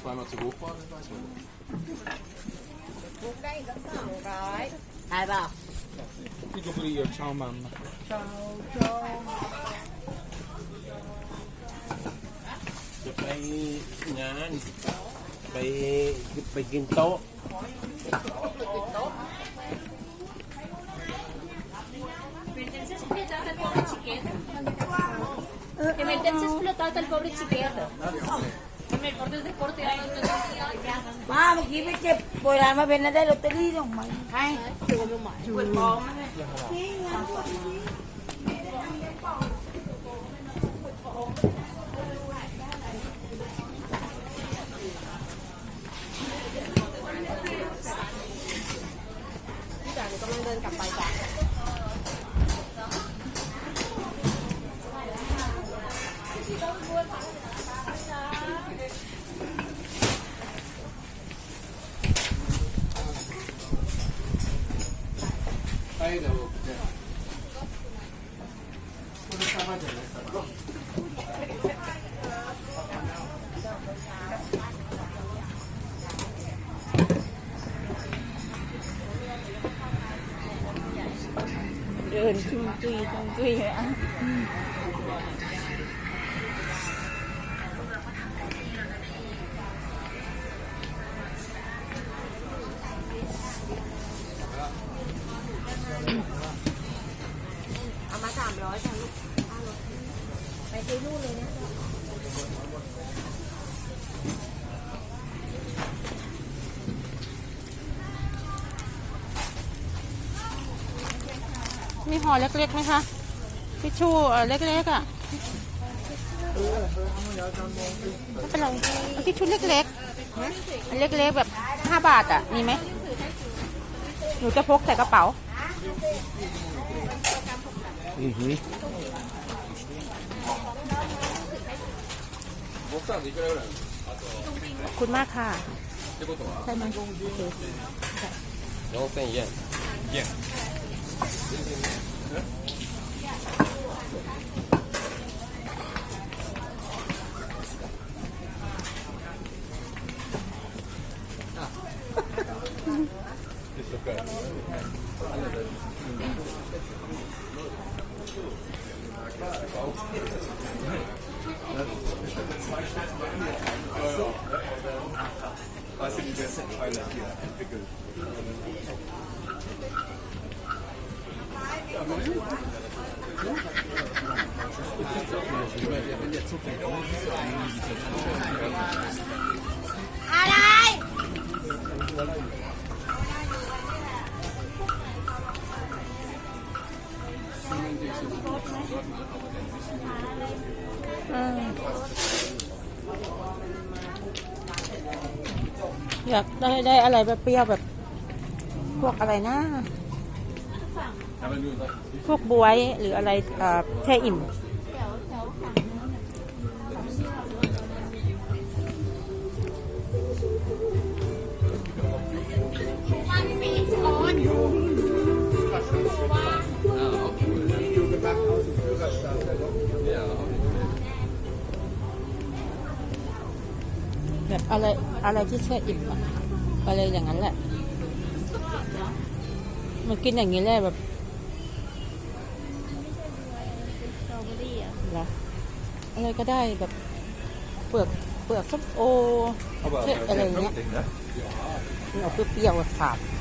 zweimal zu hoch war, das weiß man nicht. Aber. Dico pure io, ciao mamma. Ciao, ciao. Sa pay, yan, pay, pay ginto. Emergencies pula total coverage together. ล่า Die Dubli und Schaumann. จะไปงานไปไปกินโต๊ะ Entonces explotado al pobre chiquito. Que me entonces explotado al pobre chiquito. Que me cortes de corte ahí, entonces ya, ya. มาเมื่อกี้ไปเก็บโบราณมาเป็นนะได้ลอตเตอรี่ลงไหมใช่พี่ 哎，你注意注意注意啊！嗯。ไปนู่นเลยนะมีห่อเล็กๆไหมคะทิชชู่เอ่อเล็กๆอะไม่เป็นไรเอาทิชชู่เล็กๆอันเล็กๆแบบห้าบาทอะ มีไหมหนูจะพกใส่กระเป๋า อือหือ ขอบคุณมากค่ะ ってことは ใช่ไหม 4000円 Ist mittlerweile hier entwickelt. Ah. อยากได้ได้อะไรแบบเปรี้ยวแบบ พวกอะไรนะ พวกบวยหรืออะไรแช่อิ่ม แบบอะไรอะไรที่แช่อิ่มอะอะไรอย่างนั้นแหละ มันกินอย่างนี้แหละแบบสตรอเบอรี่อะเหรออะไรก็ได้แบบเปลือกเปลือกส้มโอ Aber Shit, der Alter, ja. Ding, ne? มันออกเปรี้ยวๆอะฝาด Ja,